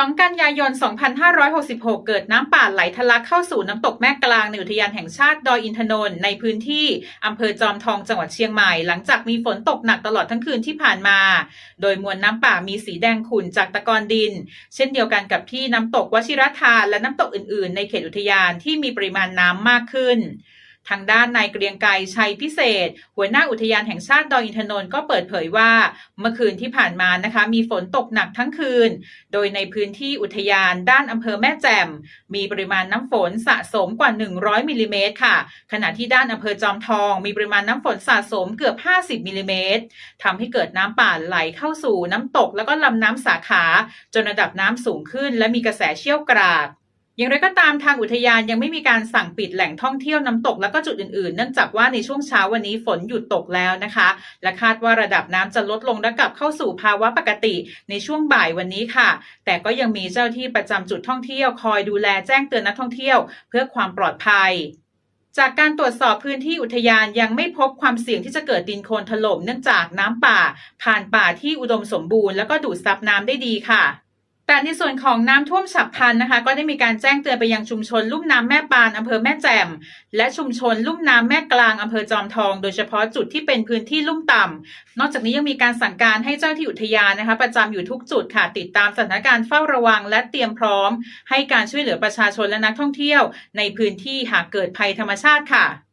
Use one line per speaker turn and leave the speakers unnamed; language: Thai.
2 กันยายน 2566 เกิดน้ำป่าไหลทะลักเข้าสู่น้ำตกแม่กลางในอุทยานแห่งชาติดอยอินทนนท์ในพื้นที่อำเภอจอมทองจังหวัดเชียงใหม่ หลังจากมีฝนตกหนักตลอดทั้งคืนที่ผ่านมา โดยมวลน้ำป่ามีสีแดงขุ่นจากตะกอนดิน เช่นเดียวกันกับที่น้ำตกวชิรทานและน้ำตกอื่นๆ ในเขตอุทยานที่มีปริมาณน้ำมากขึ้น ทางด้านนายเกรียงไกรชัยพิเศษ หัวหน้าอุทยานแห่งชาติดอยอินทนนท์ก็เปิดเผยว่าเมื่อคืนที่ผ่านมานะคะมีฝนตกหนักทั้งคืน โดยในพื้นที่อุทยานด้านอำเภอแม่แจ่ม มีปริมาณน้ำฝนสะสมกว่า 100มิลลิเมตรค่ะ ขณะที่ด้านอำเภอจอมทอง มีปริมาณน้ำฝนสะสมเกือบ 50มิลลิเมตรทำให้เกิดน้ำป่าไหลเข้าสู่น้ำตก แล้วก็ลำน้ำสาขา จนระดับน้ำสูงขึ้น และมีกระแสเชี่ยวกราก อย่างไรก็ตามทางอุทยานยังไม่มีการสั่งปิดแหล่งท่องเที่ยวน้ำตกแล้วก็จุดอื่นๆ เนื่องจากว่าในช่วงเช้าวันนี้ฝนหยุดตกแล้วนะคะ และคาดว่าระดับน้ำจะลดลงและกลับเข้าสู่ภาวะปกติในช่วงบ่ายวันนี้ค่ะ แต่ก็ยังมีเจ้าที่ประจำจุดท่องเที่ยวคอยดูแลแจ้งเตือนนักท่องเที่ยว เพื่อความปลอดภัยจากการตรวจสอบพื้นที่อุทยานยังไม่พบความเสี่ยงที่จะเกิดดินโคลนถล่มเนื่องจากน้ำป่า ผ่านป่าที่อุดมสมบูรณ์แล้วก็ดูดซับน้ำได้ดีค่ะ แต่ในส่วนของน้ำท่วมฉับพลันนะคะ ก็ได้มีการแจ้งเตือนไปยังชุมชนลุ่มน้ำแม่ปานอำเภอแม่แจ่มและชุมชนลุ่มน้ำแม่กลางอำเภอจอมทอง โดยเฉพาะจุดที่เป็นพื้นที่ลุ่มต่ำนอกจากนี้ยังมีการสั่งการให้เจ้าที่อุทยานนะคะ ประจำอยู่ทุกจุดค่ะติดตามสถานการณ์เฝ้าระวัง และเตรียมพร้อม ให้การช่วยเหลือประชาชนและนักท่องเที่ยว ในพื้นที่หากเกิดภัยธรรมชาติค่ะ